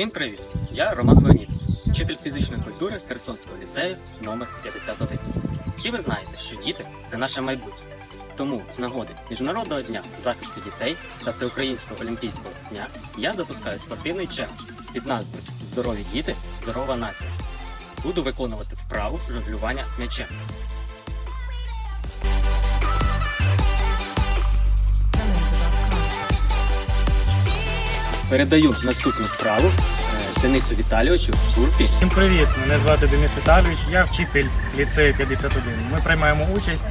Всім привіт! Я Роман Леонід, вчитель фізичної культури Херсонського ліцею номер 51. Всі ви знаєте, що діти це наше майбутнє. Тому з нагоди Міжнародного дня захисту дітей та Всеукраїнського олімпійського дня я запускаю спортивний челендж під назвою Здорові діти, здорова нація. Буду виконувати вправу жонглювання м'ячем. Передаю наступну вправу е, Денису Віталійовичу Турпі Всім привіт! Мене звати Денис Віталійович, я вчитель ліцею 51. Ми приймаємо участь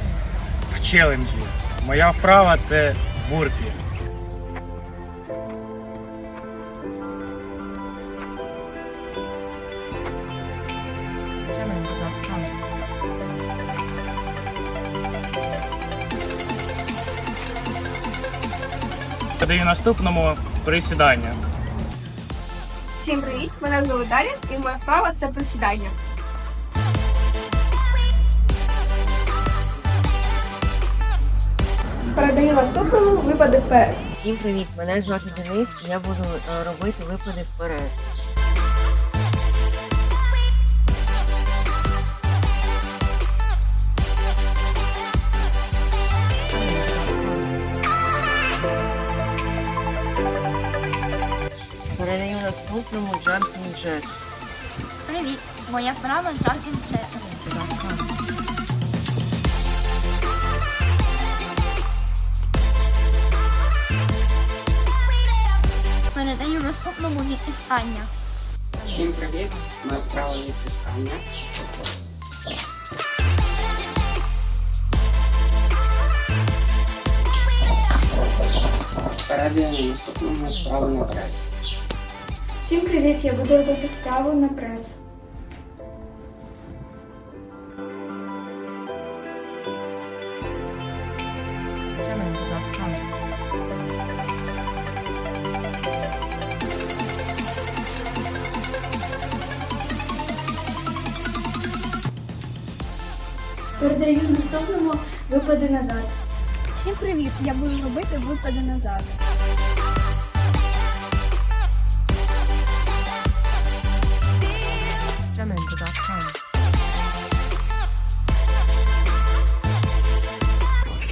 в челенджі. Моя вправа це бурпі. Подаю наступному присідання. Всім привіт! Мене звуть Дар'я і моя справа це присідання. Передаю наступному випади вперед. Всім привіт! Мене звати Денис і я буду е, робити випади вперед. Наступному Jumping Jack. Привіт! Моя вправа Jumping Jack. Передаю наступному відтискання. Всім привіт! Ми вправо відтискання. Передаю наступному вправо на прес. Всім привіт! Я буду робити вправу на прес. Передаю наступному випади назад. Всім привіт! Я буду робити випади назад.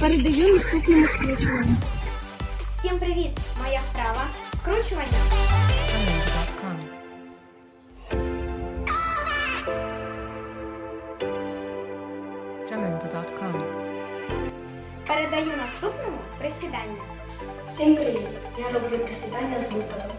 Передаю наступному скручуванню. Всім привіт! Моя вправа скручування. Передаю наступному присідання. Всім привіт! Я роблю присідання з випадом.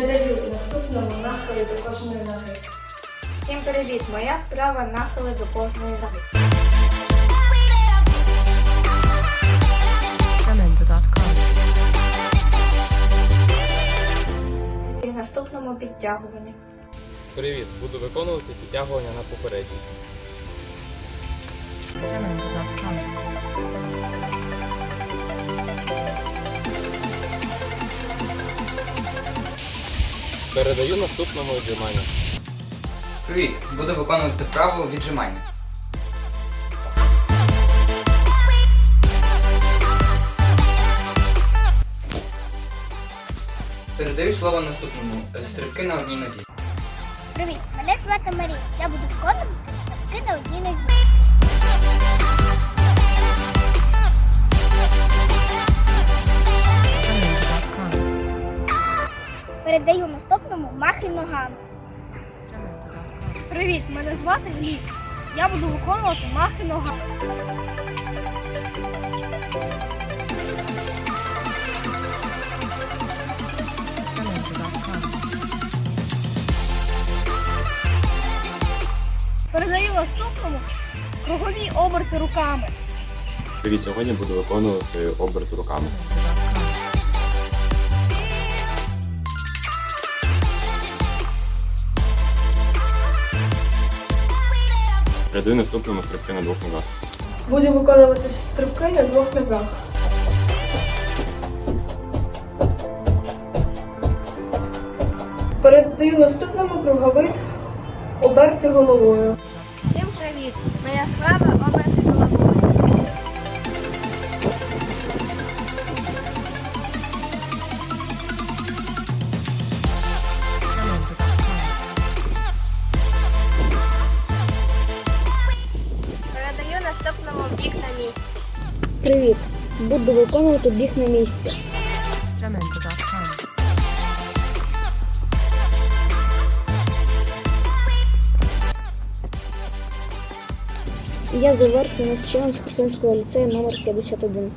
Передаю наступному нахилі до кожної ноги. Всім привіт! Моя вправа нахили до кожної ноги. Наступному підтягуванні. Привіт, буду виконувати підтягування на попередній. Передаю наступному віджиманню. Привіт! Буду виконувати вправу віджимання. Передаю слово наступному. Стрибки на одній нозі. Привіт! Мене звати Марія. Я буду виконувати стрибки на одній нозі. Наступному махи ногами. Привіт! Мене звати Гліб. Я буду виконувати махи ногами. Передаю наступному кругові оберти руками. Привіт, сьогодні буду виконувати оберт руками. Передаю наступному стрибки на двох ногах. Буду виконувати стрибки на двох ногах. Передаю наступному круговий оберти головою. Всім привіт! Моя справа оберти головою. Привіт! Буду виконувати біг на місці. Я завершую наш челендж Херсонського ліцею номер 51.